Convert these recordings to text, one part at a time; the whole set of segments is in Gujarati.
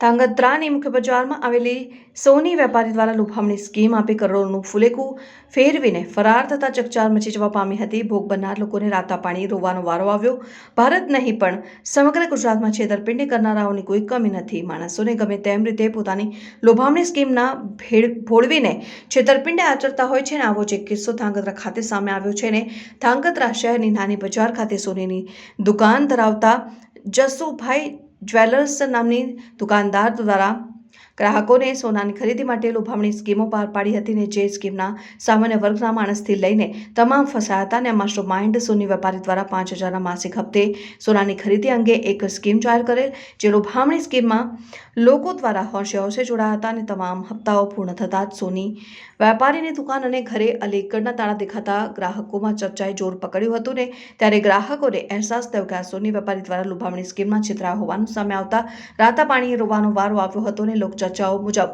ધાંગધ્રાની મુખ્ય બજારમાં આવેલી સોની વેપારી દ્વારા લુભામણી સ્કીમ આપી કરોડોનું ફુલેકું ફેરવીને ફરાર થતા ચકચાર મચી જવા પામી હતી. ભોગ બનનાર લોકોને રાતા પાણી રોવાનો વારો આવ્યો. ભારત નહીં, પણ સમગ્ર ગુજરાતમાં છેતરપિંડી કરનારાઓની કોઈ કમી નથી. માણસોને ગમે તેમ રીતે પોતાની લોભામણી સ્કીમના ભેળ ભોળવીને છેતરપિંડી આચરતા હોય છે ને, આવો જ કિસ્સો ધાંગધ્રા ખાતે સામે આવ્યો છે ને. ધાંગધ્રા શહેરની નાની બજાર ખાતે સોનીની દુકાન ધરાવતા જસુભાઈ જ્વેલર્સ નામની દુકાનદાર દ્વારા ગ્રાહકોને સોનાની ખરીદી માટે લોભામણી સ્કીમો પાર પાડી હતી ને જે સ્કીમના સામાન્ય વર્ગના માણસથી લઈને તમામ ફસાયા હતા અને માસ્ટર માઇન્ડ સોની વેપારી દ્વારા પાંચ હજારના માસિક હપ્તે સોનાની ખરીદી અંગે એક સ્કીમ જાહેર કરેલ, જે લોભામણી સ્કીમમાં લોકો દ્વારા હોંશે હોંશે જોડાયા હતા અને તમામ હપ્તાઓ પૂર્ણ થતાં જ સોની વેપારીની દુકાન અને ઘરે અલીગઢના તાળા દેખાતા ગ્રાહકોમાં ચર્ચાએ જોર પકડ્યું હતું ને ત્યારે ગ્રાહકોને અહેસાસ થયો કે આ સોની વેપારી દ્વારા લુભામણી સ્કીમમાં છેતરાયા હોવાનું સામે આવતા રાતા પાણીએ રોવાનો વારો આવ્યો હતો ને લોકચર્ચાઓ મુજબ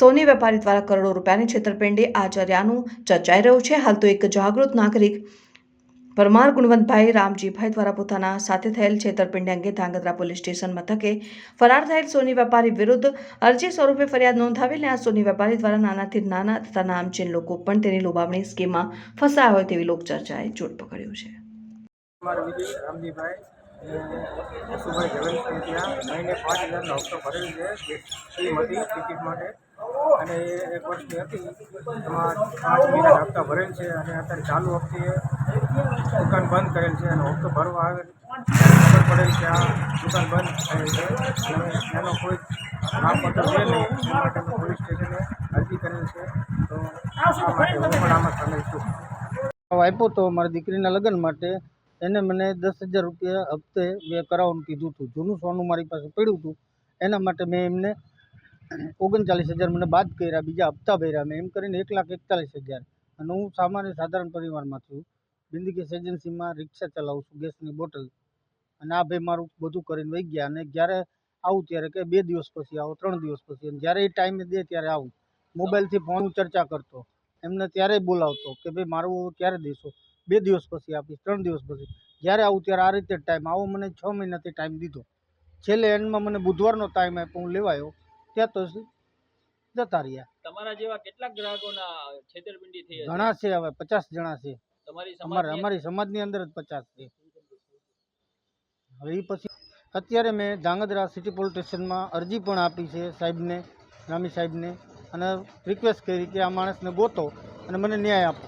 સોની વેપારી દ્વારા કરોડો રૂપિયાની છેતરપિંડી આચર્યાનું ચર્ચાઈ રહ્યું છે. હાલ તો એક જાગૃત નાગરિક પરમાર ગુણવંતભાઈ રામજીભાઈ દ્વારા પોતાના સાથે થયેલ છેતરપિંડી અંગે ધાંગધ્રા પોલીસ સ્ટેશન મથકે ફરાર થયેલ સોની વેપારી વિરુદ્ધ અરજી સ્વરૂપે ફરિયાદ નોંધાવેલ આ સોની વેપારી દ્વારા નાનાથી નાના તથા નામચીન લોકો પણ તેની લોભામણી સ્કીમમાં ફસાયા હોય તેવી લોકચર્ચાએ ચોટ પકડ્યું છે. યશુભાઈ જવેલસિંહ ત્યાં મહિને પાંચ હજારનો હપ્તો ભરેલ છે. હતી ટિકિટ માટે. અને એ એક વર્ષની હતી. એમાં પાંચ મહિના હપ્તા ભરેલ છે અને અત્યારે ચાલુ હપ્તે દુકાન બંધ કરેલ છે અને હપ્તો ભરવા આવે. ખબર પડેલ છે આ દુકાન બંધ થયેલ છે. અને એનો કોઈ નામપત્ર છે નહીં. એ માટે અમે પોલીસ સ્ટેશને અરજી કરેલ છે. તો આ માટે હું પણ આમાં સામેલ છું. આપ્યો તો મારી દીકરીના લગ્ન માટે. એને મને દસ હજાર રૂપિયા હપ્તે મેં કરાવવાનું કીધું હતું. જૂનું સોનું મારી પાસે પડ્યું હતું. એના માટે મેં એમને ઓગણચાલીસ હજાર મને બાદ કર્યા, બીજા હપ્તા ભર્યા. મેં એમ કરીને એક લાખ એકતાલીસ હજાર. અને હું સામાન્ય સાધારણ પરિવારમાં છું. બિંદી ગેસ એજન્સીમાં રિક્ષા ચલાવું છું, ગેસની બોટલ. અને આ ભાઈ મારું બધું કરીને વહી ગયા. અને જ્યારે આવું ત્યારે કે બે દિવસ પછી આવો, ત્રણ દિવસ પછી. અને જ્યારે એ ટાઈમે દે ત્યારે આવું. મોબાઈલથી ફોન ચર્ચા કરતો. એમને ત્યારે બોલાવતો કે ભાઈ, મારું ક્યારે દેશો? બે દિવસ પછી આપીશ ત્રણ દિવસ પછી. જ્યારે આવું ત્યારે આ રીતે ટાઈમ આવો મને છ મહિનાથી ટાઈમ દીધો. છેલ્લે એન્ડમાં મને બુધવારનો ટાઈમ આપ્યો હું લેવાયો ત્યાં તો જતા રહ્યા. તમારા જેવા કેટલાક ગ્રાહકોના છેતરપિંડી થઈ ઘણા છે હવે પચાસ જણા છે. અમારે અમારી સમાજની અંદર જ પચાસ છે. હવે એ પછી અત્યારે મેં ધાંગધ્રા સિટી પોલીસ સ્ટેશનમાં અરજી પણ આપી છે સાહેબને રામી સાહેબને અને રિક્વેસ્ટ કરી કે આ માણસને ગોતો અને મને ન્યાય આપો.